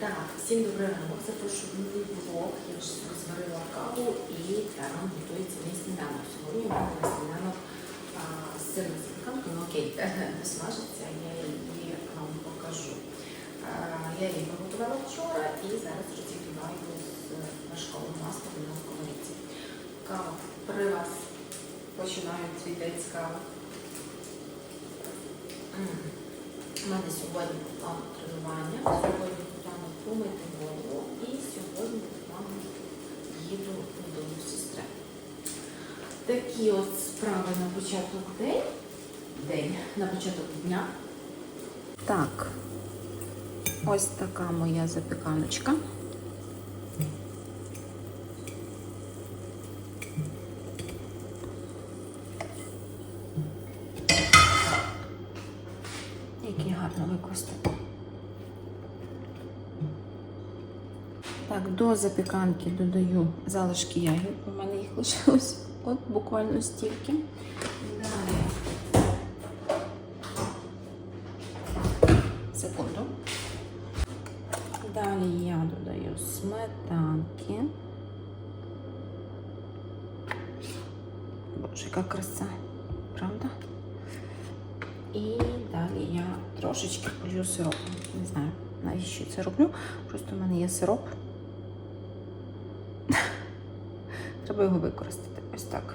Так, всім добрий ранок. Запрошую в новий блог. Я вже розварила каву і там готується мій сніданок. Сьогодні у мене на сніданок а, сирна запіканка, ну окей, смажиться, я її вам покажу. Я її приготувала вчора і зараз розігріваю з вершковим маслом на сковорідці. Кава при вас починаю свій день з кави. У мене сьогодні по плану тренування, сьогодні помити голову і сьогодні по вами їду додому сестри. Такі от справи на початок день. День, на початок дня. Так, ось така моя запіканочка. Який гарно використати. Так, до запіканки додаю залишки ягід. У мене їх лишилось от буквально стільки. Далі Секунду. Далі я додаю сметанки. Боже, яка краса, правда? І далі я трошечки полью сиропом. Не знаю, навіщо це роблю. Просто в мене є сироп. Треба його використати. Ось так.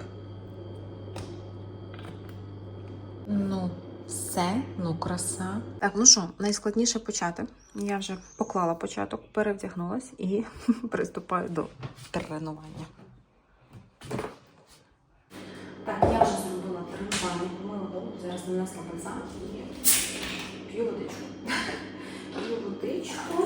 Ну, все, ну краса. Так, ну що, найскладніше почати. Я вже поклала початок, перевдягнулась і приступаю до тренування. Так, я вже зробила тренування, помила голову, зараз нанесла бальзам і п'ю водичку. П'ю водичку.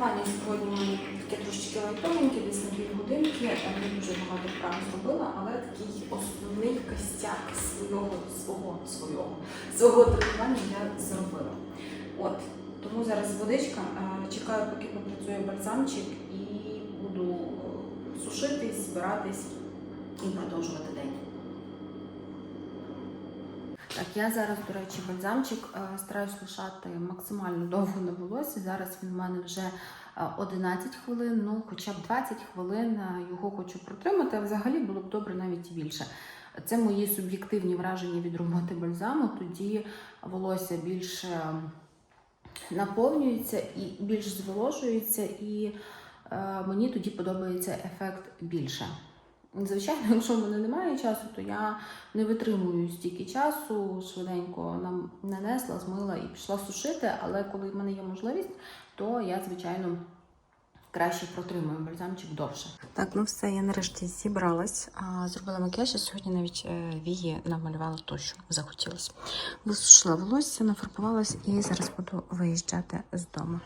Тренування сьогодні мене таке трошечки лайтовеньке, десь на пів годинки. Я не дуже багато вправ зробила, але такий основний костяк свого, свого, свого, свого тренування я зробила. От, тому зараз водичка. Чекаю, поки попрацює бальзамчик і буду е, сушитись, збиратись і продовжувати день. Так, я зараз, до речі, бальзамчик е, стараюсь лишати максимально довго на волосі. Зараз він в мене вже е, 11 хвилин, ну хоча б 20 хвилин е, його хочу протримати, а взагалі було б добре навіть і більше. Це мої суб'єктивні враження від роботи бальзаму. Тоді волосся більше наповнюється і більш зволожується, і е, мені тоді подобається ефект більше. Звичайно, якщо в мене немає часу, то я не витримую стільки часу, швиденько нам нанесла, змила і пішла сушити. Але коли в мене є можливість, то я, звичайно, краще протримую бальзамчик довше. Так, ну все, я нарешті зібралась, зробила макіяж, і сьогодні навіть е, вії намалювала то, що захотілося. Висушила волосся, нафарбувалась і зараз буду виїжджати з дому.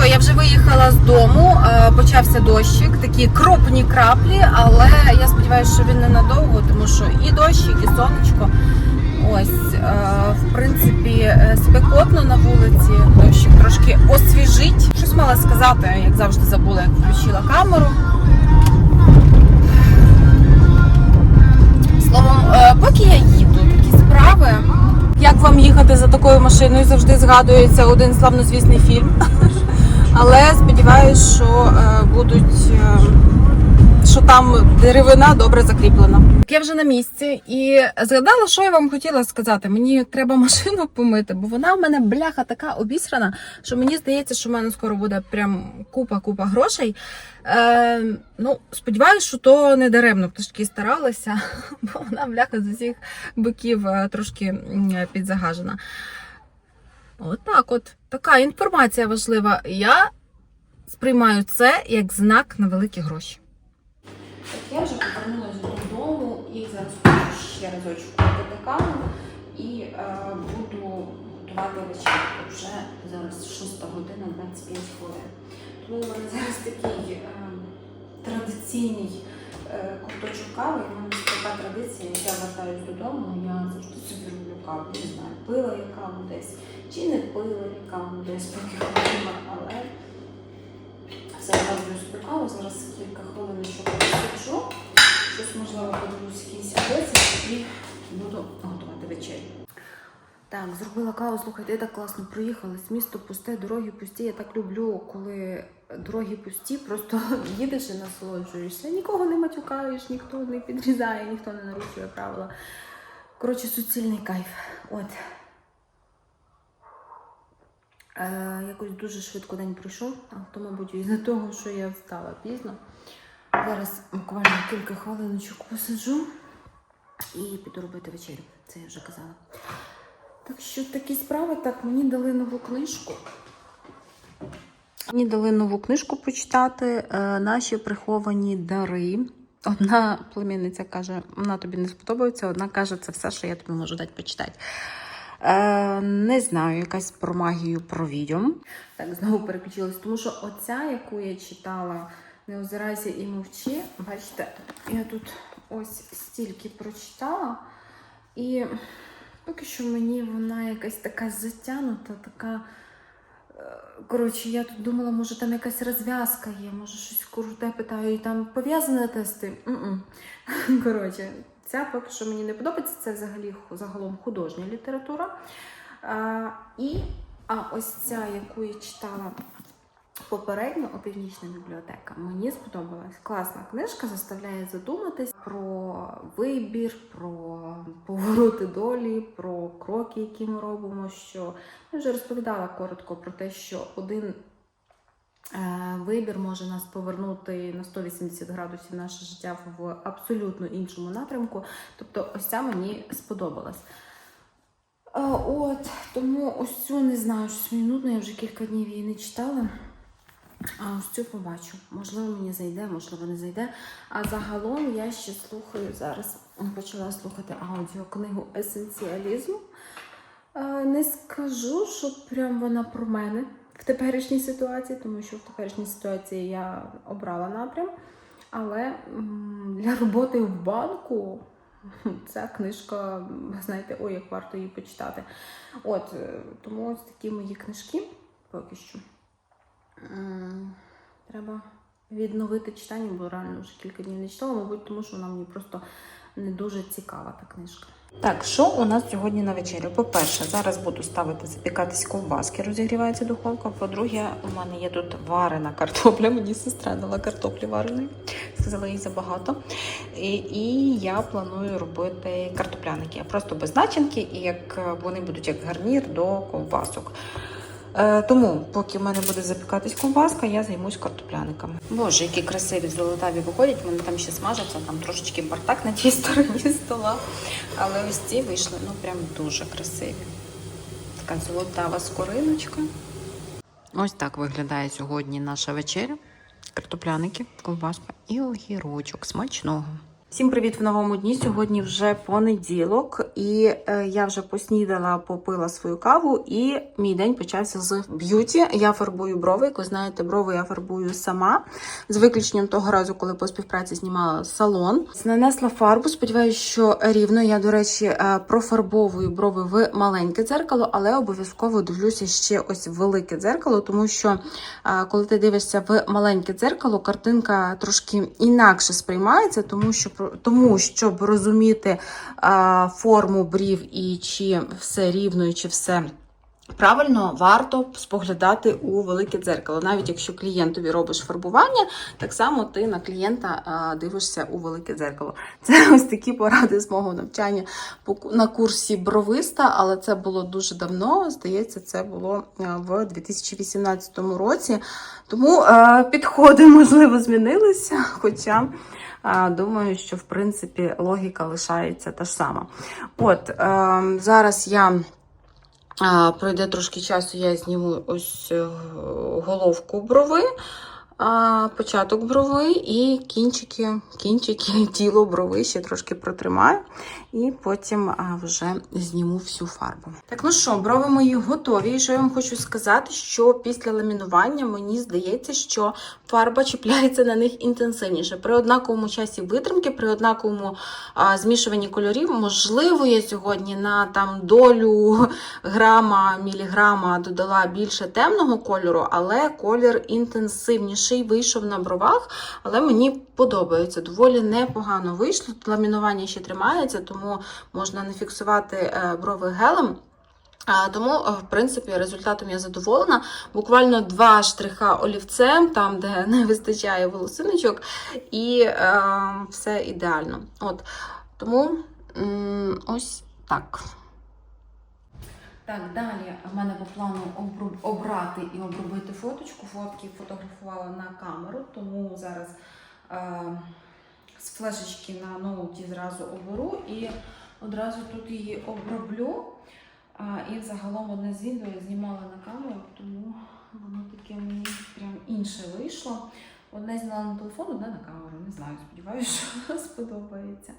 Що, я вже виїхала з дому. е, Почався дощик, такі крупні краплі, але я сподіваюся, що він ненадовго, тому що і дощик, і сонечко. Ось, е, в принципі, е, спекотно на вулиці, дощик трошки освіжить. Щось мала сказати, як завжди забула, як включила камеру. Словом, поки я їду, такі справи. Як вам їхати за такою машиною? Завжди згадується один славнозвісний фільм. Але сподіваюся, що е, будуть. е, що там деревина добре закріплена. Я вже на місці і згадала, що я вам хотіла сказати. Мені треба машину помити, бо вона в мене бляха така обісрана, що мені здається, що в мене скоро буде прям купа-купа грошей. Е, ну, сподіваюся, що то не даремно пташки старалися, бо вона бляха з усіх боків е, трошки підзагажена. Отак, от така інформація важлива. Я сприймаю це як знак на великі гроші. Я вже повернулася додому і зараз хочу ще разочок купити каву і е, буду готувати вечерю. Вже зараз 6 година 25 хвилин. Тому у мене зараз такий е, традиційний е, ковточок кави. Така традиція, як я вертаюсь додому, я завжди собі роблю каву. Не знаю, пила я каву десь чи не пила я каву десь, поки ходила, але все роблю собі каву. Зараз кілька хвилин, щоб посиджу. Щось можливо подивлюсь якісь адресі і буду готувати вечерю. Так, зробила каву, слухайте, я так класно проїхалась. Місто пусте, дороги пусті. Я так люблю, коли дороги пусті, просто їдеш і насолоджуєшся. Нікого не матюкаєш, ніхто не підрізає, ніхто не нарушує правила. Коротше, суцільний кайф. От. Е, якось дуже швидко день пройшов, а то, мабуть, із-за того, що я встала пізно. Зараз буквально кілька хвилиночок посиджу і піду робити вечерю. Це я вже казала. Так що такі справи, так, мені дали нову книжку. Мені дали нову книжку почитати. е, Наші приховані дари. Одна племінниця каже, вона тобі не сподобається, одна каже, це все, що я тобі можу дати почитати. Е, не знаю, якась про магію про відьом. Так, знову переключилась, тому що оця, яку я читала, не озирайся і мовчи. Бачите, я тут ось стільки прочитала, і поки що мені вона якась така затягнута, така. Коротше, я тут думала, може там якась розв'язка є, може щось круте питаю, і там пов'язане тести. з тим. Коротше, ця поки що мені не подобається. Це взагалі загалом художня література. А, і а ось ця, яку я читала попередньо, опівнічна бібліотека, мені сподобалась. Класна книжка, заставляє задуматись про вибір, про повороти долі, про кроки, які ми робимо. Що я вже розповідала коротко про те, що один е, вибір може нас повернути на 180 градусів наше життя в абсолютно іншому напрямку. Тобто, ось ця мені сподобалась. От, тому ось цю не знаю, щось мені нудно, я вже кілька днів її не читала. А ось цю побачу. Можливо, мені зайде, можливо, не зайде. А загалом я ще слухаю зараз. Почала слухати аудіокнигу Есенціалізм. Не скажу, що прям вона про мене в теперішній ситуації, тому що в теперішній ситуації я обрала напрям. Але для роботи в банку ця книжка, знаєте, ой, як варто її почитати. От, е, тому ось такі мої книжки поки що. Треба відновити читання, бо реально вже кілька днів не читала, мабуть, тому що вона мені просто не дуже цікава та книжка. Так, що у нас сьогодні на вечерю? По-перше, зараз буду ставити запікатись ковбаски, розігрівається духовка. По-друге, у мене є тут варена картопля. Мені сестра дала картоплі вареної. Сказала їй забагато. І, і я планую робити картопляники. Просто без начинки, і як вони будуть як гарнір до ковбасок. Е, тому, поки в мене буде запікатись ковбаска, я займусь картопляниками. Боже, які красиві золотаві виходять. Вони там ще смажаться, там трошечки бардак на тій стороні стола. Але ось ці вийшли ну прям дуже красиві. Така золотава скориночка. Ось так виглядає сьогодні наша вечеря. Картопляники, ковбаска і огірочок. Смачного. Всім привіт в новому дні. Сьогодні вже понеділок, і е, я вже поснідала, попила свою каву, і мій день почався з б'юті. Я фарбую брови. Як ви знаєте, брови я фарбую сама, з виключенням того разу, коли по співпраці знімала салон. Нанесла фарбу. Сподіваюся, що рівно. Я, до речі, е, профарбовую брови в маленьке дзеркало, але обов'язково дивлюся ще ось в велике дзеркало, тому що е, коли ти дивишся в маленьке дзеркало, картинка трошки інакше сприймається, тому що тому, щоб розуміти форму брів і чи все рівно, і чи все. Правильно, варто споглядати у велике дзеркало. Навіть якщо клієнтові робиш фарбування, так само ти на клієнта дивишся у велике дзеркало. Це ось такі поради з мого навчання на курсі бровиста, але це було дуже давно. Здається, це було в 2018 році. Тому підходи, можливо, змінилися. Хоча думаю, що в принципі логіка лишається та ж сама. От е, зараз я. Пройде трошки часу, я зніму ось е, головку брови, початок брови і кінчики, кінчики, тіло брови ще трошки протримаю. І потім вже зніму всю фарбу. Так, ну що, брови мої готові. І що я вам хочу сказати, що після ламінування мені здається, що фарба чіпляється на них інтенсивніше. При однаковому часі витримки, при однаковому а, змішуванні кольорів, можливо, я сьогодні на там долю грама, міліграма додала більше темного кольору, але колір інтенсивніший вийшов на бровах. Але мені подобається. Доволі непогано вийшло. Ламінування ще тримається, тому тому можна не фіксувати е, брови гелем. Тому, е, в принципі, результатом я задоволена. Буквально два штриха олівцем, там, де не вистачає волосиночок, і е, все ідеально. От. Тому ось так. Так, далі в мене по плану обрати і обробити фоточку. Фотки фотографувала на камеру, тому зараз е, з флешечки на ноуті зразу оберу і одразу тут її оброблю. А, і взагалом одне з відео я знімала на камеру, тому воно таке мені прям інше вийшло. Одне зняла на телефон, одне на камеру. Не знаю, сподіваюся, що сподобається.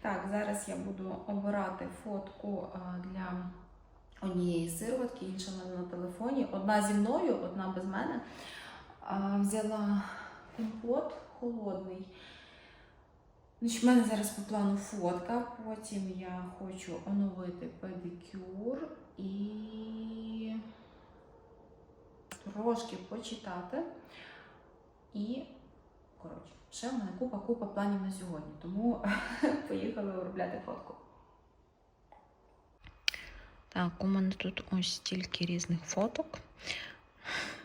Так, зараз я буду обирати фотку для однієї сироватки, інша в мене на телефоні. Одна зі мною, одна без мене. Взяла компот холодний. Значить, в мене зараз по плану фотка, потім я хочу оновити педикюр і трошки почитати. І, коротше, ще в мене купа-купа планів на сьогодні, тому поїхали виробляти фотку. Так, у мене тут ось стільки різних фоток.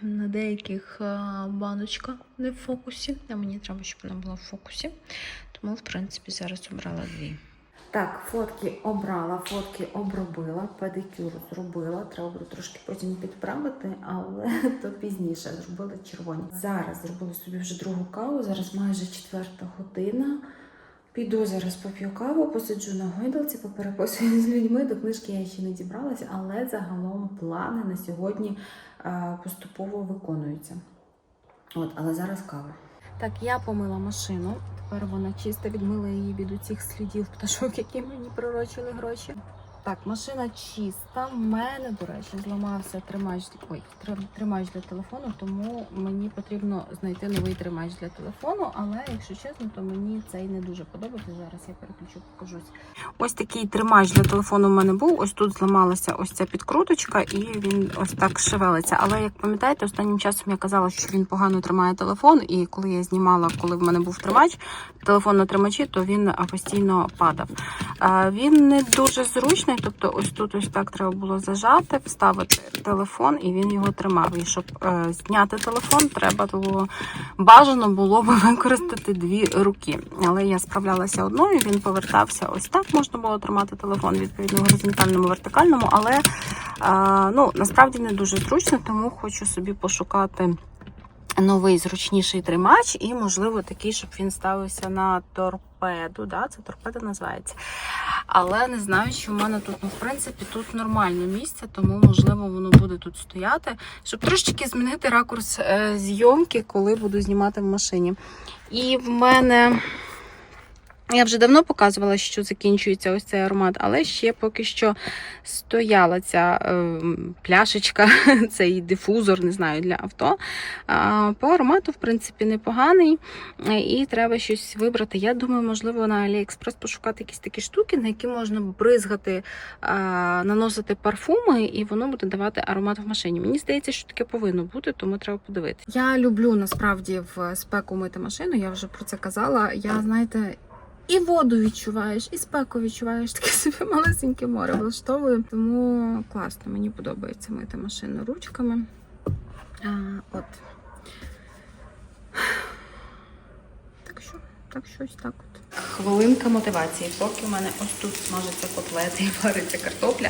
На деяких а, баночка не в фокусі, а мені треба, щоб вона була в фокусі. Тому, в принципі, зараз обрала дві. Так, фотки обрала, фотки обробила, педикюр зробила. Треба буде трошки потім підправити, але то пізніше зробила червоні. Зараз зробила собі вже другу каву. Зараз майже четверта година. Піду зараз поп'ю каву, посиджу на гойдалці, попереписую з людьми. До книжки я ще не дібралася, але загалом плани на сьогодні е, поступово виконуються. От, але зараз кава. Так, я помила машину. Тепер вона чиста, відмила її від усіх слідів пташок, які мені пророчили гроші. Так, машина чиста. В мене, до речі, зламався тримач. Ой, тримач для телефону, тому мені потрібно знайти новий тримач для телефону. Але якщо чесно, то мені цей не дуже подобається. Зараз я переключу, покажусь. Ось такий тримач для телефону в мене був. Ось тут зламалася ось ця підкруточка, і він ось так шевелиться. Але як пам'ятаєте, останнім часом я казала, що він погано тримає телефон. І коли я знімала, коли в мене був тримач, телефон на тримачі, то він постійно падав. Він не дуже зручний, тобто ось тут ось так треба було зажати, вставити телефон, і він його тримав. І щоб е, зняти телефон, треба було бажано було б використати дві руки. Але я справлялася одною, він повертався ось так. Можна було тримати телефон відповідно горизонтальному, вертикальному, але е, ну насправді не дуже зручно, тому хочу собі пошукати новий зручніший тримач, і, можливо, такий, щоб він ставився на торпеду. Да? Це торпеда називається. Але не знаю, що в мене тут, ну, в принципі, тут нормальне місце, тому, можливо, воно буде тут стояти, щоб трошечки змінити ракурс е, зйомки, коли буду знімати в машині. І в мене. Я вже давно показувала, що закінчується ось цей аромат, але ще поки що стояла ця е, пляшечка, цей дифузор, не знаю, для авто. А, по аромату, в принципі, непоганий. Е, І треба щось вибрати. Я думаю, можливо, на AliExpress пошукати якісь такі штуки, на які можна бризгати, а, наносити парфуми, і воно буде давати аромат в машині. Мені здається, що таке повинно бути, тому треба подивитися. Я люблю насправді в спеку мити машину. Я вже про це казала. Я знаєте. І воду відчуваєш, і спеку відчуваєш, таке собі малесеньке море влаштовую. Тому класно, мені подобається мити машину ручками. А, от. Так що, так що ось так от. Хвилинка мотивації. Поки в мене ось тут смажаться котлети і вариться картопля,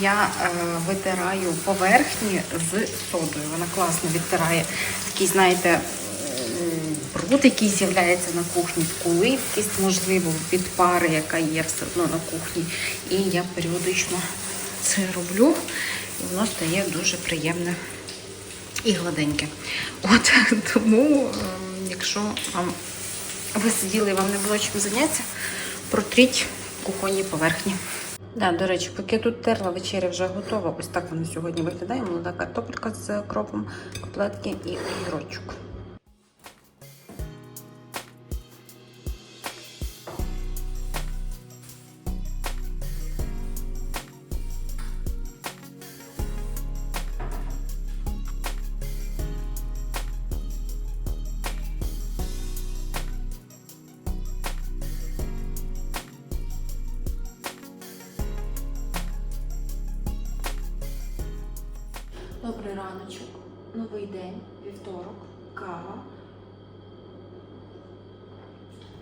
я е, витираю поверхні з содою. Вона класно відтирає такий, знаєте, бруд, який з'являється на кухні, куливкість, можливо, від пари, яка є все одно на кухні. І я періодично це роблю, і воно стає дуже приємне і гладеньке. От тому, ем, якщо вам ви сиділи і вам не було чим зайнятися, протріть кухонні поверхні. Да, до речі, поки я тут терла вечеря вже готова. Ось так вона сьогодні виглядає. Молода картопелька з кропом, котлетки і огірочок. Добрий раночок, новий день, вівторок, кава.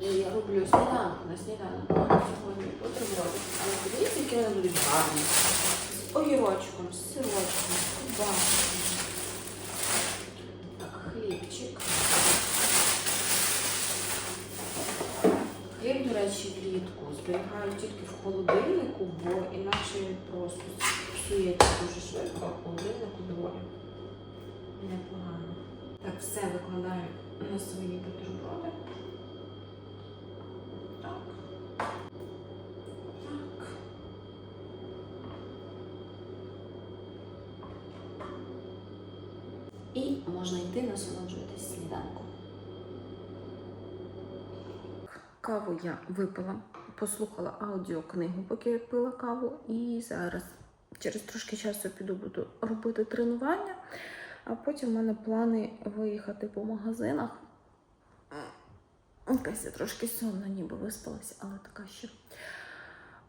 І я роблю сніданок на сніданок. Сьогодні бутерброди. Але подивіться, які вони будуть гарні. З огірочком, з сирочком, з кубасом. Так, хлібчик. Хліб, до речі, влітку зберігаю тільки в холодильнику, бо інакше він просто псується дуже швидко, а в холодильнику доволі непогано. Так, все викладаю на свої бутерброди. Так. Так. І можна йти насолоджуватись сніданком. Каву я випила, послухала аудіокнигу, поки я пила каву, і зараз через трошки часу піду буду робити тренування, а потім в мене плани виїхати по магазинах. Якась я трошки сонна, ніби виспалася, але така ще.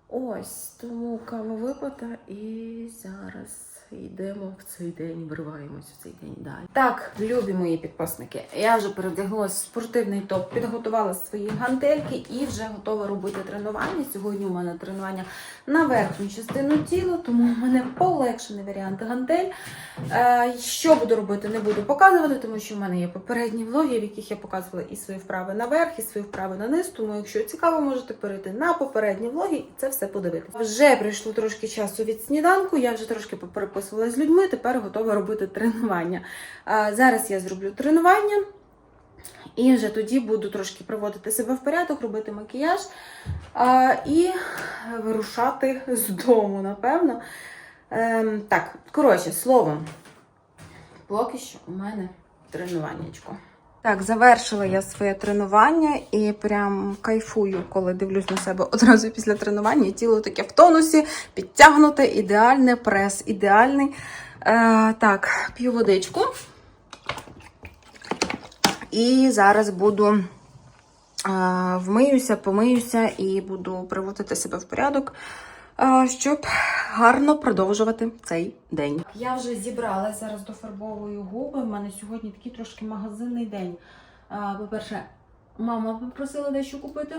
Ось, тому кава випита і зараз йдемо в цей день, вириваємось в цей день далі. Так, любі мої підписники, я вже передяглася в спортивний топ, підготувала свої гантельки і вже готова робити тренування. Сьогодні у мене тренування на верхню частину тіла, тому в мене полегшений варіант гантель. Е, що буду робити, не буду показувати, тому що в мене є попередні влоги, в яких я показувала і свої вправи наверх, і свої вправи на низ. Тому, якщо цікаво, можете перейти на попередні влоги і це все подивитися. Вже пройшло трошки часу від сніданку. Я вже трошки попереписувала з людьми. Тепер готова робити тренування. Зараз я зроблю тренування. І вже тоді буду трошки приводити себе в порядок, робити макіяж а, і вирушати з дому, напевно. Ем, так, коротше, словом, поки що у мене тренуваннячко. Так, завершила я своє тренування і прям кайфую, коли дивлюсь на себе одразу після тренування. Тіло таке в тонусі, підтягнуте, ідеальне, прес ідеальний. Е, так, п'ю водичку. І зараз буду а, вмиюся, помиюся і буду приводити себе в порядок, щоб гарно продовжувати цей день. Я вже зібралася зараз дофарбовую губи. У мене сьогодні такий трошки магазинний день. По-перше, мама попросила дещо купити.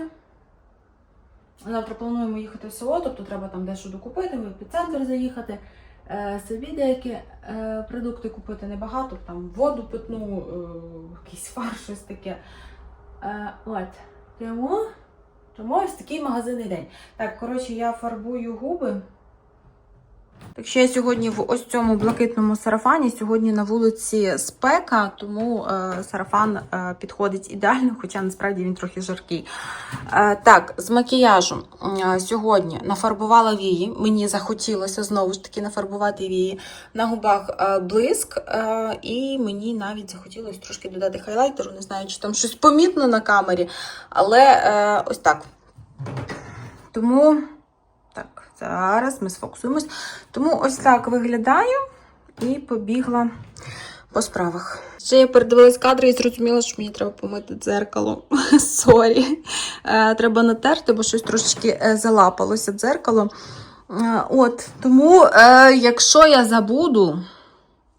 Завтра плануємо їхати в село, тобто треба там дещо докупити, в епіцентр заїхати. Е, собі деякі е, продукти купити небагато, там воду питну, е, якийсь фарш, щось таке. От. Тому, тому ось такий магазинний день. Так, коротше, я фарбую губи. Так що я сьогодні в ось цьому блакитному сарафані. Сьогодні на вулиці спека, тому е, сарафан е, підходить ідеально, хоча насправді він трохи жаркий. Е, так, з макіяжу е, сьогодні нафарбувала вії. Мені захотілося знову ж таки нафарбувати вії. На губах е, блиск, е, і мені навіть захотілося трошки додати хайлайтеру. Не знаю, чи там щось помітно на камері, але е, ось так. Тому. Зараз ми сфокусуємось. Тому ось так виглядаю і побігла по справах. Ще я передивилась кадри і зрозуміла, що мені треба помити дзеркало. Сорі. Е, треба натерти, бо щось трошечки е, залапалося дзеркало. Е, от, тому, якщо я забуду,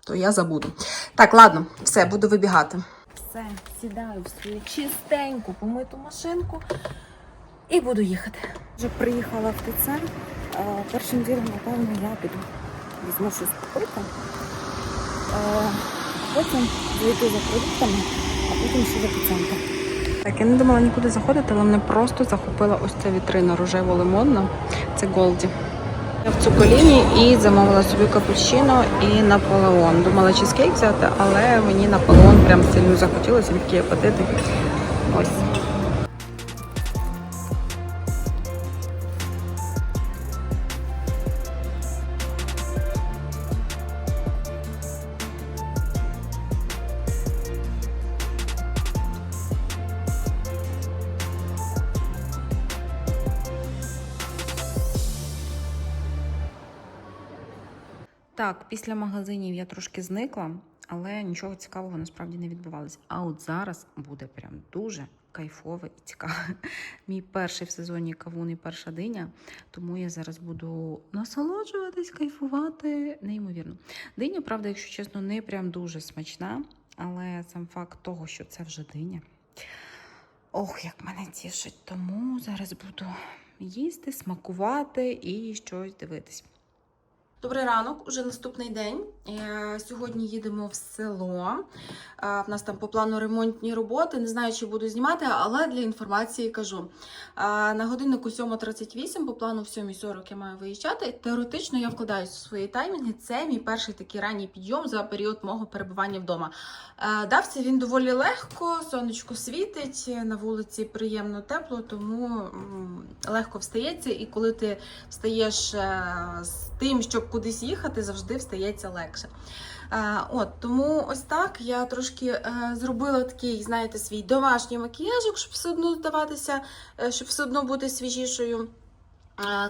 то я забуду. Так, ладно, все, буду вибігати. Все, сідаю в свою чистеньку помиту машинку і буду їхати. Вже приїхала в ТЦ. Е, Першим ділом, напевно, я піду візьму щось купити. Е, Потім зайду за продуктами, а потім ще в епіцентр. Так, я не думала нікуди заходити, але мене просто захопила ось ця вітрина рожево-лимонна. Це Голді. Я в цуколіні і замовила собі капучино і Наполеон. Думала чизкейк взяти, але мені Наполеон прям сильно захотілося, такі апетити. Ось. Після магазинів я трошки зникла, але нічого цікавого насправді не відбувалося. А от зараз буде прям дуже кайфове і цікаве. Мій перший в сезоні кавун і перша диня, тому я зараз буду насолоджуватись, кайфувати. Неймовірно. Диня, правда, якщо чесно, не прям дуже смачна, але сам факт того, що це вже диня. Ох, як мене тішить. Тому зараз буду їсти, смакувати і щось дивитись. Добрий ранок, уже наступний день. Е, Сьогодні їдемо в село. Е, В нас там по плану ремонтні роботи. Не знаю, чи буду знімати, але для інформації кажу. Е, На годиннику 7.38, по плану в 7.40 я маю виїжджати. Теоретично я вкладаюся у свої таймінги. Це мій перший такий ранній підйом за період мого перебування вдома. Дався він доволі легко, сонечко світить, на вулиці приємно тепло, тому легко встається. І коли ти встаєш з тим, щоб кудись їхати, завжди встається легше. Е, От тому ось так я трошки е, зробила такий, знаєте, свій домашній макіяжик, щоб все одно здаватися, е, щоб все одно бути свіжішою.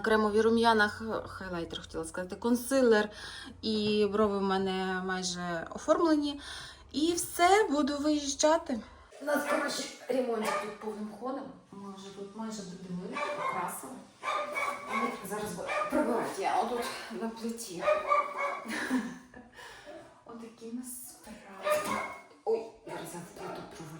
Кремові рум'яна, хайлайтер хотіла сказати, консилер і брови в мене майже оформлені. І все, буду виїжджати. У нас, ремонтик тут повним ходом. Ми вже тут майже додимили, покрасили. Зараз прибирати я тут на плиті. Отакі нас справи. Ой, зараз я плиту провалю.